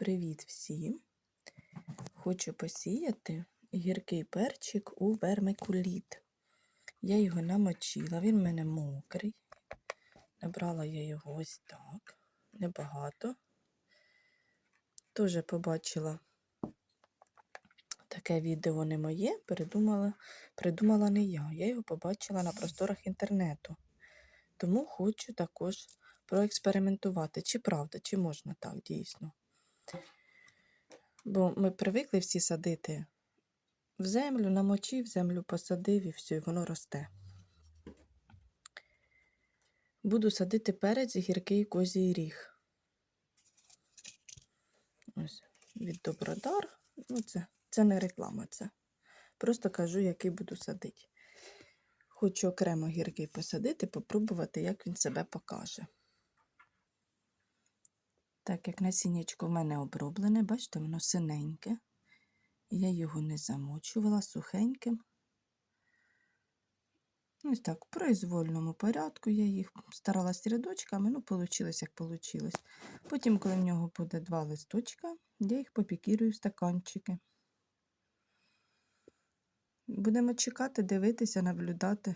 Привіт всім! Хочу посіяти гіркий перчик у вермикуліт. Я його намочила, він в мене мокрий. Набрала я його ось так, небагато. Теж побачила таке відео не моє, придумала, придумала не я. Я його побачила на просторах інтернету. Тому хочу також проекспериментувати, чи правда, чи можна так дійсно. Бо ми привикли всі садити в землю, намочив, землю посадив і все, і воно росте. Буду садити перець гіркий козій ріг. Ось від Добродар. Ну, це, це не реклама, це. Просто кажу, який буду садити. Хочу окремо гіркий посадити, попробувати, як він себе покаже. Так як насіннячко в мене оброблене, бачите, воно синеньке. Я його не замочувала сухеньким. Ось так, в произвольному порядку я їх старалась рядочками, ну, вийшло, як вийшло. Потім, коли в нього буде два листочка, я їх попікірую в стаканчики. Будемо чекати, дивитися, наблюдати.